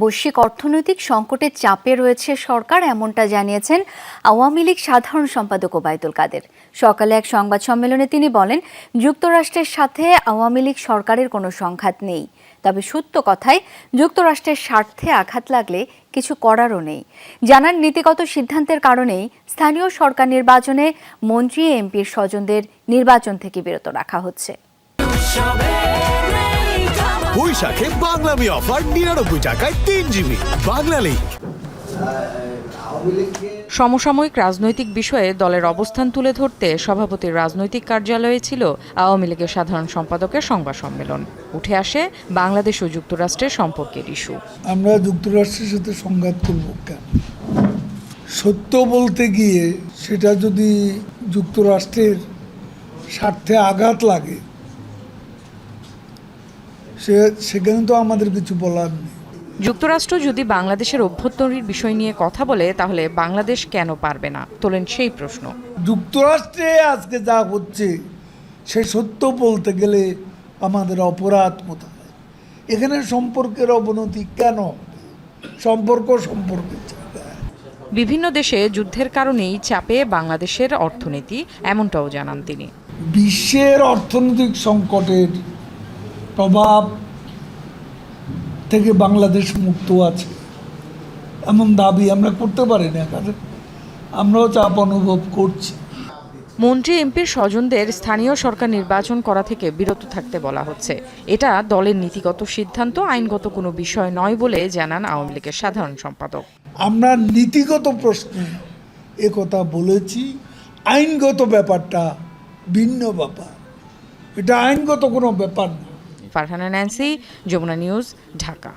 বৈশ্বিক অর্থনৈতিক সংকটের চাপে রয়েছে সরকার, এমনটা জানিয়েছেন আওয়ামী লীগ সাধারণ সম্পাদক ওবায়দুল কাদের। সকালে এক সংবাদ সম্মেলনে তিনি বলেন, যুক্তরাষ্ট্রের সাথে আওয়ামী লীগ সরকারের কোনো সংঘাত নেই। তবে সত্য কথায়, যুক্তরাষ্ট্রের স্বার্থে আঘাত লাগলে কিছু করারও নেই। জানান, নীতিগত সিদ্ধান্তের কারণেই স্থানীয় সরকার নির্বাচনে মন্ত্রী, এমপির স্বজনদের নির্বাচন থেকে বিরত রাখা হচ্ছে। বৈশাখে বাংলামি অফার নিরানব্বই টাকায় তিন জিবি বাংলা লিঙ্ক সমসাময়িক রাজনৈতিক বিষয়ে দলের অবস্থান তুলে ধরতে সভাপতির রাজনৈতিক কার্যালয়ে ছিল আওয়ামী লীগের সাধারণ সম্পাদকের সংবাদ সম্মেলন। উঠে আসে বাংলাদেশ ও যুক্তরাষ্ট্রের সম্পর্কের ইস্যু। আমরা যুক্তরাষ্ট্রের সাথে সংঘাত করব কেন? সত্য বলতে গিয়ে সেটা যদি যুক্তরাষ্ট্রের স্বার্থে আঘাত লাগে সে সেখানে তো আমাদের কিছু বলার নেই। যুক্তরাষ্ট্র যদি বাংলাদেশের অভ্যন্তরীণ বিষয় নিয়ে কথা বলে তাহলে বাংলাদেশ কেন পারবে না? তোলেন সেই প্রশ্ন। যুক্তরাষ্ট্রে আজকে যা হচ্ছে সে সত্য বলতে গেলে আমাদের অপরাধ কোথায়? এখানে সম্পর্কের অবনতি কেন? সম্পর্ক সম্পর্কের জায়গায় বিভিন্ন দেশে যুদ্ধের কারণেই চাপে বাংলাদেশের অর্থনীতি এমনটাও জানান তিনি। বিশ্বের অর্থনৈতিক সংকটের প্রভাব থেকে বাংলাদেশ মুক্ত আছে। এমন দাবি আমরা করতে পারি না কারণ আমরাও চাপ অনুভব করছি। মন্ত্রী এমপির স্বজনদের স্থানীয় সরকার নির্বাচন করা থেকে বিরত থাকতে বলা হচ্ছে। এটা দলের নীতিগত সিদ্ধান্ত আইনগত কোনো বিষয় নয় বলে জানান আওয়ামী লীগের সাধারণ সম্পাদক। আমরা নীতিগত প্রশ্নে এ কথা বলেছি। আইনগত ব্যাপারটা ভিন্ন ব্যাপার। এটা আইনগত কোনো ব্যাপার না। Farhana Nancy Jamuna news Dhaka.